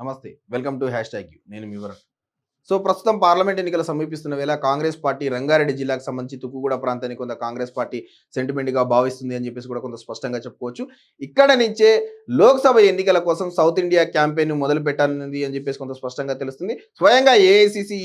నమస్తే. Welcome to hash tag నేను మీ so ప్రస్తుతం పార్లమెంట్ ఎన్నికలు సమీపిస్తున్న వేళ కాంగ్రెస్ పార్టీ రంగారెడ్డి జిల్లాకు సంబంధించి తుక్కుగూడ ప్రాంతాన్ని కొంత కాంగ్రెస్ పార్టీ సెంటిమెంట్గా భావిస్తుంది అని చెప్పేసి కూడా కొంత స్పష్టంగా చెప్పుకోవచ్చు. ఇక్కడ నుంచే లోక్సభ ఎన్నికల కోసం సౌత్ ఇండియా క్యాంపెయిన్ మొదలు పెట్టాలన్నది అని చెప్పేసి కొంత స్పష్టంగా తెలుస్తుంది. స్వయంగా ఏఐసిసి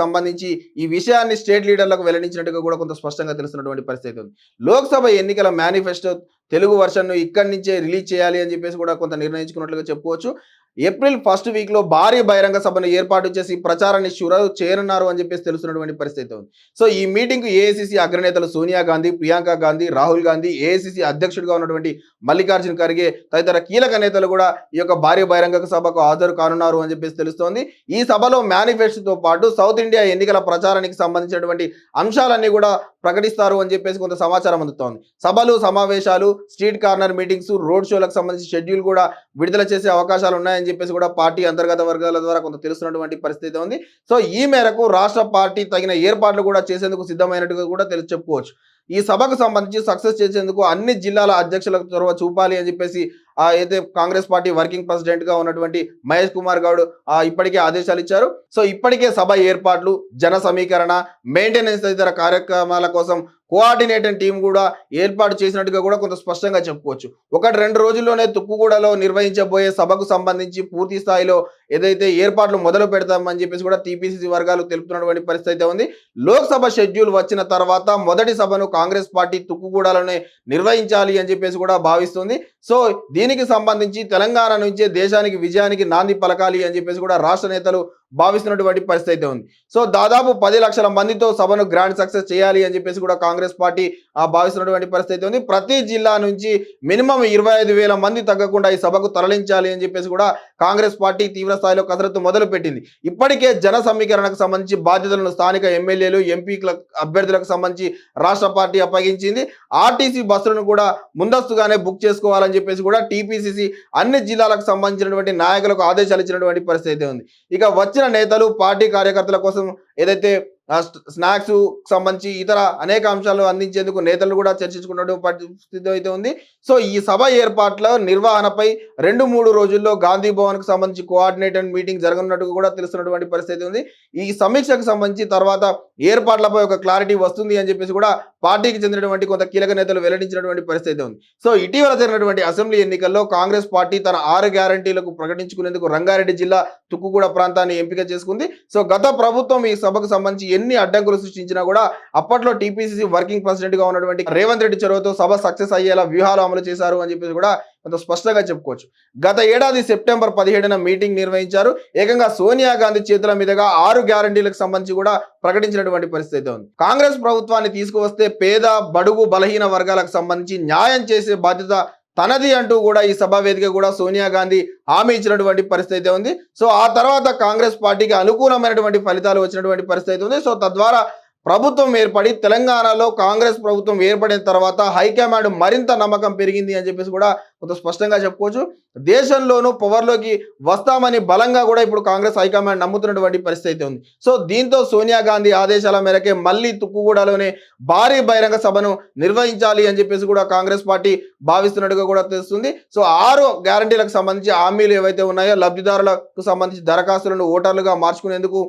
సంబంధించి ఈ విషయాన్ని స్టేట్ లీడర్లకు వెల్లడించినట్టుగా కూడా కొంత స్పష్టంగా తెలుస్తున్నటువంటి పరిస్థితి ఉంది. లోక్సభ ఎన్నికల మేనిఫెస్టో తెలుగు వర్షన్ను ఇక్కడి నుంచే రిలీజ్ చేయాలి అని చెప్పేసి కూడా కొంత నిర్ణయించుకున్నట్లుగా చెప్పుకోవచ్చు. ఏప్రిల్ ఫస్ట్ వీక్లో భారీ బహిరంగ సభను ఏర్పాటు చేసి ప్రచారాన్ని షురు చేరన్నారు అని చెప్పేసి తెలుస్తున్నటువంటి పరిస్థితి ఉంది. సో ఈ మీటింగ్ ఏఐసిసి అగ్రనేతలు సోనియా గాంధీ ప్రియాంక గాంధీ రాహుల్ గాంధీ ఏఐసిసి అధ్యక్షుడిగా ఉన్నటువంటి మల్లికార్జున ఖర్గే తదితర కీలక నేతలు కూడా ఈ యొక్క భారీ బహిరంగ సభకు హాజరు కానున్నారు అని చెప్పేసి తెలుస్తోంది. ఈ సభలో మేనిఫెస్టోతో పాటు సౌత్ ఇండియా ఎన్నికల ప్రచారానికి సంబంధించినటువంటి అంశాలన్నీ కూడా ప్రకటిస్తారు అని చెప్పేసి కొంత సమాచారం అందుతోంది. సభలు సమావేశాలు స్ట్రీట్ కార్నర్ మీటింగ్స్ రోడ్ షోలకు సంబంధించి షెడ్యూల్ కూడా విడుదల చేసే అవకాశాలు ఉన్నాయని చెప్పేసి కూడా పార్టీ అంతర్గత వర్గాల ద్వారా కొంత తెలుస్తున్నటువంటి పరిస్థితి ఉంది. సో ఈ మేరకు రాష్ట్ర పార్టీ తగిన ఏర్పాట్లు కూడా చేసేందుకు సిద్ధమైనట్టుగా కూడా తెలిసి చెప్పుకోవచ్చు. ఈ సభకు సంబంధించి సక్సెస్ చేసేందుకు అన్ని జిల్లాల అధ్యక్షులకు చొరవ చూపాలి అని చెప్పేసి అయితే కాంగ్రెస్ పార్టీ వర్కింగ్ ప్రెసిడెంట్గా ఉన్నటువంటి మహేష్ కుమార్ గౌడ్ ఆ ఇప్పటికే ఆదేశాలు ఇచ్చారు. సో ఇప్పటికే సభ ఏర్పాట్లు జన సమీకరణ మెయింటెనెన్స్ తదితర కార్యక్రమాల కోసం కోఆర్డినేటర్ టీం కూడా ఏర్పాటు చేసినట్టుగా కూడా కొంత స్పష్టంగా చెప్పుకోవచ్చు. ఒకటి రెండు రోజుల్లోనే తుక్కుగూడలో నిర్వహించబోయే సభకు సంబంధించి పూర్తి స్థాయిలో ఏదైతే ఏర్పాట్లు మొదలు పెడతామని చెప్పేసి కూడా టీపీసీసీ వర్గాలు తెలుపుతున్నటువంటి పరిస్థితి అయితే ఉంది. లోక్సభ షెడ్యూల్ వచ్చిన తర్వాత మొదటి సభను కాంగ్రెస్ పార్టీ తుక్కుగూడలోనే నిర్వహించాలి అని చెప్పేసి కూడా భావిస్తుంది. సో దీనికి సంబంధించి తెలంగాణ నుంచే దేశానికి విజయానికి నాంది పలకాలి అని చెప్పేసి కూడా రాష్ట్ర నేతలు భావిస్తున్నటువంటి పరిస్థితి అయితే ఉంది. సో దాదాపు పది లక్షల మందితో సభను గ్రాండ్ సక్సెస్ చేయాలి అని చెప్పేసి కూడా కాంగ్రెస్ పార్టీ ఆ భావిస్తున్నటువంటి పరిస్థితి అయితే ఉంది. ప్రతి జిల్లా నుంచి మినిమం ఇరవై ఐదు వేల మంది తగ్గకుండా ఈ సభకు తరలించాలి అని చెప్పేసి కూడా కాంగ్రెస్ పార్టీ తీవ్ర స్థాయిలో కసరత్తు మొదలు పెట్టింది ఇప్పటికే జన సమీకరణకు సంబంధించి బాధ్యతలను స్థానిక ఎమ్మెల్యేలు ఎంపీల అభ్యర్థులకు సంబంధించి రాష్ట్ర పార్టీ అప్పగించింది. ఆర్టీసీ బస్సులను కూడా ముందస్తుగానే బుక్ చేసుకోవాలని చెప్పేసి కూడా టీపీసీసీ అన్ని జిల్లాలకు సంబంధించినటువంటి నాయకులకు ఆదేశాలు ఇచ్చినటువంటి పరిస్థితి అయితే ఉంది. ఇక వచ్చే వచ్చిన నేతలు పార్టీ కార్యకర్తల కోసం ఏదైతే స్నాక్స్ సంబంధించి ఇతర అనేక అంశాలు అందించేందుకు నేతలు కూడా చర్చించుకున్నటువంటి పరిస్థితి అయితే ఉంది. సో ఈ సభ ఏర్పాట్ల నిర్వహణపై రెండు మూడు రోజుల్లో గాంధీ భవన్కు సంబంధించి కోఆర్డినేటర్ మీటింగ్ జరగనున్నట్టు కూడా తెలుస్తున్నటువంటి పరిస్థితి ఉంది. ఈ సమీక్షకు సంబంధించి తర్వాత ఏర్పాట్లపై ఒక క్లారిటీ వస్తుంది అని చెప్పేసి కూడా పార్టీకి చెందినటువంటి కొంత కీలక నేతలు వెల్లడించినటువంటి పరిస్థితి ఉంది. సో ఇటీవల జరిగినటువంటి అసెంబ్లీ ఎన్నికల్లో కాంగ్రెస్ పార్టీ తన ఆరు గ్యారంటీలకు ప్రకటించుకునేందుకు రంగారెడ్డి జిల్లా తుక్కుగూడ ప్రాంతాన్ని ఎంపిక చేసుకుంది. సో గత ప్రభుత్వం ఈ సభకు సంబంధించి ఎన్ని అడ్డంకులు సృష్టించినా కూడా అప్పట్లో టీపీసీసీ వర్కింగ్ ప్రెసిడెంట్గా ఉన్నటువంటి రేవంత్ రెడ్డి చొరవతో సభ సక్సెస్ అయ్యేలా వ్యూహాలు అమలు చేశారు అని చెప్పేసి కూడా కొంత స్పష్టంగా చెప్పుకోవచ్చు. గత ఏడాది సెప్టెంబర్ పదిహేడున మీటింగ్ నిర్వహించారు. ఏకంగా సోనియా గాంధీ చేతుల మీదుగా ఆరు గ్యారంటీలకు సంబంధించి కూడా ప్రకటించినటువంటి పరిస్థితి ఉంది. కాంగ్రెస్ ప్రభుత్వాన్ని తీసుకువస్తే పేద బడుగు బలహీన వర్గాలకు సంబంధించి న్యాయం చేసే బాధ్యత తనది అంటూ కూడా ఈ సభా వేదిక కూడా సోనియా గాంధీ హామీ ఇచ్చినటువంటి పరిస్థితి ఉంది. సో ఆ తర్వాత కాంగ్రెస్ పార్టీకి అనుకూలమైనటువంటి ఫలితాలు వచ్చినటువంటి పరిస్థితి ఉంది. సో తద్వారా ప్రభుత్వం ఏర్పడి తెలంగాణలో కాంగ్రెస్ ప్రభుత్వం ఏర్పడిన తర్వాత హైకమాండ్ మరింత నమ్మకం పెరిగింది అని చెప్పేసి కూడా కొంత స్పష్టంగా చెప్పుకోవచ్చు. దేశంలోనూ పవర్లోకి వస్తామని బలంగా కూడా ఇప్పుడు కాంగ్రెస్ హైకమాండ్ నమ్ముతున్నటువంటి పరిస్థితి అయితే ఉంది. సో దీంతో సోనియా గాంధీ ఆదేశాల మేరకే మళ్ళీ తుక్కుగూడలోనే భారీ బహిరంగ సభను నిర్వహించాలి అని చెప్పేసి కూడా కాంగ్రెస్ పార్టీ భావిస్తున్నట్టుగా కూడా తెలుస్తుంది. సో ఆరు గ్యారంటీలకు సంబంధించి హామీలు ఏవైతే ఉన్నాయో లబ్ధిదారులకు సంబంధించి దరఖాస్తులను ఓటర్లుగా మార్చుకునేందుకు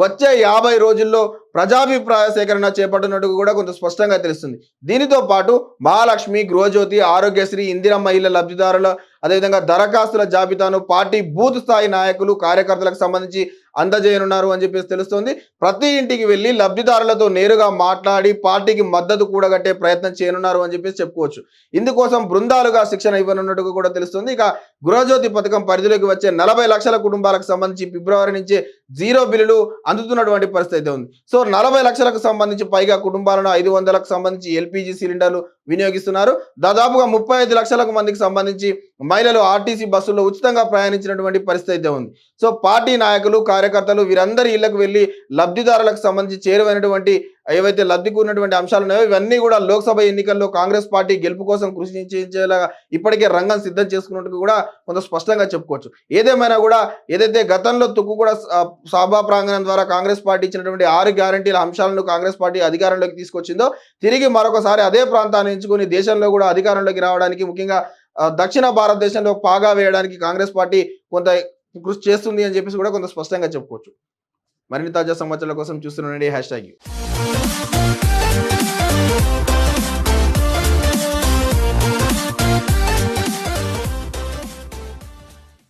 వచ్చే యాభై రోజుల్లో ప్రజాభిప్రాయ సేకరణ చేపట్టినట్టు కూడా కొంత స్పష్టంగా తెలుస్తుంది. దీనితో పాటు మహాలక్ష్మి గృహజ్యోతి ఆరోగ్యశ్రీ ఇందిరా మహిళ లబ్ధిదారుల అదేవిధంగా దరఖాస్తుల జాబితాను పార్టీ బూత్ స్థాయి నాయకులు కార్యకర్తలకు సంబంధించి అందజేయనున్నారు అని చెప్పేసి తెలుస్తోంది. ప్రతి ఇంటికి వెళ్ళి లబ్ధిదారులతో నేరుగా మాట్లాడి పార్టీకి మద్దతు కూడగట్టే ప్రయత్నం చేయనున్నారు అని చెప్పేసి చెప్పుకోవచ్చు. ఇందుకోసం బృందాలుగా శిక్షణ ఇవ్వనున్నట్టుగా కూడా తెలుస్తుంది. ఇక గృహజ్యోతి పథకం పరిధిలోకి వచ్చే నలభై లక్షల కుటుంబాలకు సంబంధించి ఫిబ్రవరి నుంచే జీరో బిల్లులు అందుతున్నటువంటి పరిస్థితి అయితే ఉంది. సో నలభై లక్షలకు సంబంధించి పైగా కుటుంబాలను ఐదు వందలకు సంబంధించి ఎల్పిజి సిలిండర్లు వినియోగిస్తున్నారు. దాదాపుగా ముప్పై ఐదు లక్షలకు మందికి సంబంధించి మహిళలు ఆర్టీసీ బస్సుల్లో ఉచితంగా ప్రయాణించినటువంటి పరిస్థితి అయితే ఉంది. సో పార్టీ నాయకులు కార్యకర్తలు వీరందరి ఇళ్ళకు వెళ్ళి లబ్ధిదారులకు సంబంధించి చేరువైనటువంటి ఏవైతే లబ్ధి కూడినటువంటి అంశాలు ఉన్నాయో ఇవన్నీ కూడా లోక్సభ ఎన్నికల్లో కాంగ్రెస్ పార్టీ గెలుపు కోసం కృషి చేసేలా ఇప్పటికే రంగం సిద్ధం చేసుకున్నట్టు కూడా కొంత స్పష్టంగా చెప్పుకోవచ్చు. ఏదేమైనా కూడా ఏదైతే గతంలో తుక్కు కూడా సభా ప్రాంగణం ద్వారా కాంగ్రెస్ పార్టీ ఇచ్చినటువంటి ఆరు గ్యారంటీల అంశాలను కాంగ్రెస్ పార్టీ అధికారంలోకి తీసుకొచ్చిందో తిరిగి మరొకసారి అదే ప్రాంతాన్ని ఎంచుకొని దేశంలో కూడా అధికారంలోకి రావడానికి ముఖ్యంగా దక్షిణ భారతదేశంలో పాగా వేయడానికి కాంగ్రెస్ పార్టీ కొంత కృషి చేస్తుంది అని చెప్పేసి కూడా కొంత స్పష్టంగా చెప్పుకోవచ్చు. మరిన్ని తాజా సమాచారాల కోసం చూస్తుండండి హ్యాష్ ట్యాగ్